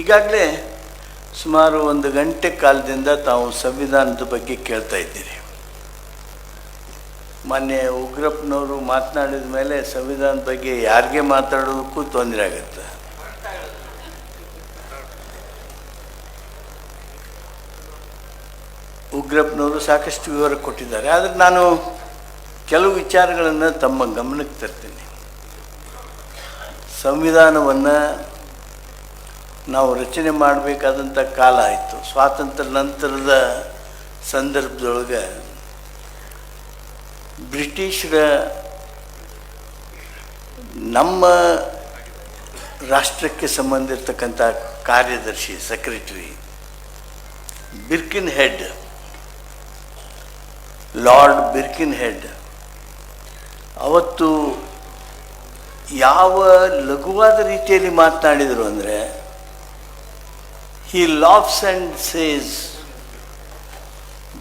ಈಗಾಗಲೇ ಸುಮಾರು ಒಂದು ಗಂಟೆ ಕಾಲದಿಂದ ತಾವು ಸಂವಿಧಾನದ ಬಗ್ಗೆ ಕೇಳ್ತಾ ಇದ್ದೀರಿ. ಮೊನ್ನೆ ಉಗ್ರಪ್ಪನವರು ಮಾತನಾಡಿದ ಮೇಲೆ ಸಂವಿಧಾನದ ಬಗ್ಗೆ ಯಾರಿಗೆ ಮಾತಾಡೋದಕ್ಕೂ ತೊಂದರೆ ಆಗುತ್ತೆ. ಉಗ್ರಪ್ಪನವರು ಸಾಕಷ್ಟು ವಿವರ ಕೊಟ್ಟಿದ್ದಾರೆ. ಆದರೆ ನಾನು ಕೆಲವು ವಿಚಾರಗಳನ್ನು ತಮ್ಮ ಗಮನಕ್ಕೆ ತರ್ತೀನಿ. ಸಂವಿಧಾನವನ್ನು ನಾವು ರಚನೆ ಮಾಡಬೇಕಾದಂಥ ಕಾಲ ಆಯಿತು. ಸ್ವಾತಂತ್ರ್ಯ ನಂತರದ ಸಂದರ್ಭದೊಳಗೆ ಬ್ರಿಟಿಷರ ನಮ್ಮ ರಾಷ್ಟ್ರಕ್ಕೆ ಸಂಬಂಧಿರ್ತಕ್ಕಂಥ ಕಾರ್ಯದರ್ಶಿ, secretary Birkenhead lord Birkenhead ಅವತ್ತು ಯಾವ ಲಘುವಾದ ರೀತಿಯಲ್ಲಿ ಮಾತನಾಡಿದರು ಅಂದರೆ He laughs and says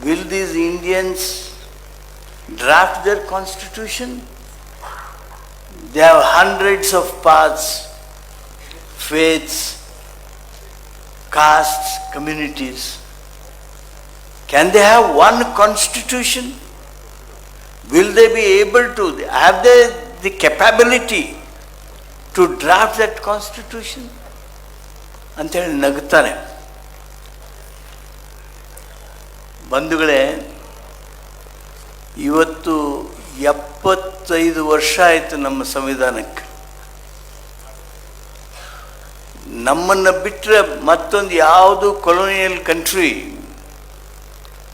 will these Indians draft their constitution they have hundreds of paths faiths, castes, communities. Can they have one constitution? Will they be able to, have they the capability to draft that constitution? ಅಂತೇಳಿ ನಗುತ್ತಾನೆ ಬಂಧುಗಳೇ, ಇವತ್ತು ಎಪ್ಪತ್ತೈದು ವರ್ಷ ಆಯಿತು ನಮ್ಮ ಸಂವಿಧಾನಕ್ಕೆ. ನಮ್ಮನ್ನು ಬಿಟ್ಟರೆ ಮತ್ತೊಂದು ಯಾವುದು ಕೊಲೋನಿಯಲ್ ಕಂಟ್ರಿ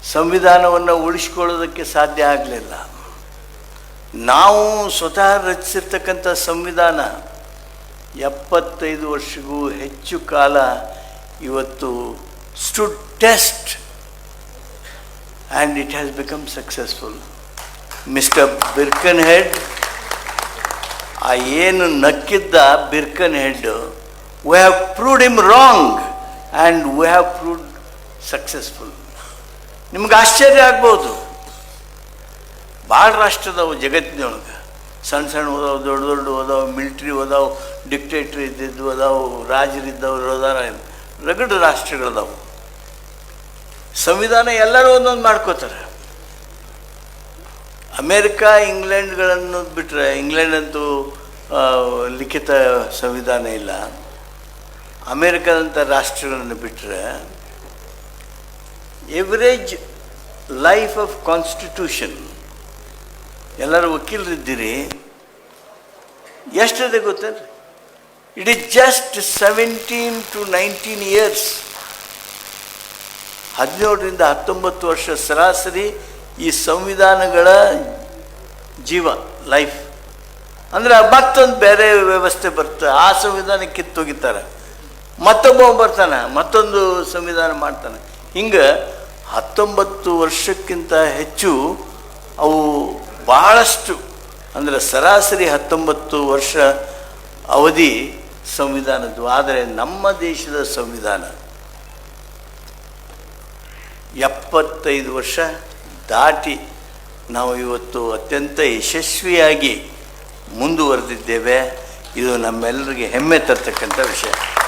ಸಂವಿಧಾನವನ್ನು ಉಳಿಸ್ಕೊಳ್ಳೋದಕ್ಕೆ ಸಾಧ್ಯ ಆಗಲಿಲ್ಲ. ನಾವು ಸ್ವತಃ ರಚಿಸಿರ್ತಕ್ಕಂಥ ಸಂವಿಧಾನ ಎಪ್ಪತ್ತೈದು ವರ್ಷಗೂ ಹೆಚ್ಚು ಕಾಲ ಇವತ್ತು stood test and it has become successful mister Birkenhead ಆ ಏನು ನಕ್ಕಿದ್ದ Birkenhead we have proved him wrong and we have proved successful ನಿಮ್ಗೆ ಆಶ್ಚರ್ಯ ಆಗ್ಬೋದು. ಭಾಳ ರಾಷ್ಟ್ರದವು ಜಗತ್ತಿನೊಳಗೆ. ಸಣ್ಣ ಸಣ್ಣ ಓದಾವು ದೊಡ್ಡ ದೊಡ್ಡ ಓದಾವು ಮಿಲ್ಟ್ರಿ ಓದಾವು ಡಿಕ್ಟೇಟ್ರಿ ಇದ್ದಿದ್ದು ಓದಾವು ರಾಜರಿದ್ದವ್ರು ಓದಾರ ರಗಡ ರಾಷ್ಟ್ರಗಳದಾವು. ಸಂವಿಧಾನ ಎಲ್ಲರೂ ಒಂದೊಂದು ಮಾಡ್ಕೋತಾರೆ. ಅಮೇರಿಕಾ, ಇಂಗ್ಲೆಂಡ್ಗಳನ್ನು ಬಿಟ್ಟರೆ ಇಂಗ್ಲೆಂಡ್ ಅಂತೂ ಲಿಖಿತ ಸಂವಿಧಾನ ಇಲ್ಲ. ಅಮೇರಿಕಾದಂಥ ರಾಷ್ಟ್ರಗಳನ್ನು ಬಿಟ್ಟರೆ ಎವರೇಜ್ ಲೈಫ್ ಆಫ್ ಕಾನ್ಸ್ಟಿಟ್ಯೂಷನ್ ಎಲ್ಲರೂ ವಕೀಲರಿದ್ದೀರಿ, ಎಷ್ಟಿದೆ ಗೊತ್ತೇನು it is just seventeen to nineteen years ಹದಿನೇಳರಿಂದ ಹತ್ತೊಂಬತ್ತು ವರ್ಷ ಸರಾಸರಿ ಈ ಸಂವಿಧಾನಗಳ ಜೀವ ಲೈಫ್ ಅಂದರೆ ಮತ್ತೊಂದು ಬೇರೆ ವ್ಯವಸ್ಥೆ ಬರ್ತದೆ ಆ ಸಂವಿಧಾನ ಕಿತ್ತೊಗಿತಾರೆ ಮತ್ತೊಬ್ಬ ಬರ್ತಾನೆ, ಮತ್ತೊಂದು ಸಂವಿಧಾನ ಮಾಡ್ತಾನೆ. ಹಿಂಗೆ ಹತ್ತೊಂಬತ್ತು ವರ್ಷಕ್ಕಿಂತ ಹೆಚ್ಚು ಅವು ಬಹಳಷ್ಟು, ಅಂದರೆ ಸರಾಸರಿ ಹತ್ತೊಂಬತ್ತು ವರ್ಷ ಅವಧಿ ಸಂವಿಧಾನದ್ದು. ಆದರೆ ನಮ್ಮ ದೇಶದ ಸಂವಿಧಾನ ಎಪ್ಪತ್ತೈದು ವರ್ಷ ದಾಟಿ ನಾವು ಇವತ್ತು ಅತ್ಯಂತ ಯಶಸ್ವಿಯಾಗಿ ಮುಂದುವರೆದಿದ್ದೇವೆ. ಇದು ನಮ್ಮೆಲ್ಲರಿಗೆ ಹೆಮ್ಮೆ ತರ್ತಕ್ಕಂಥ ವಿಷಯ.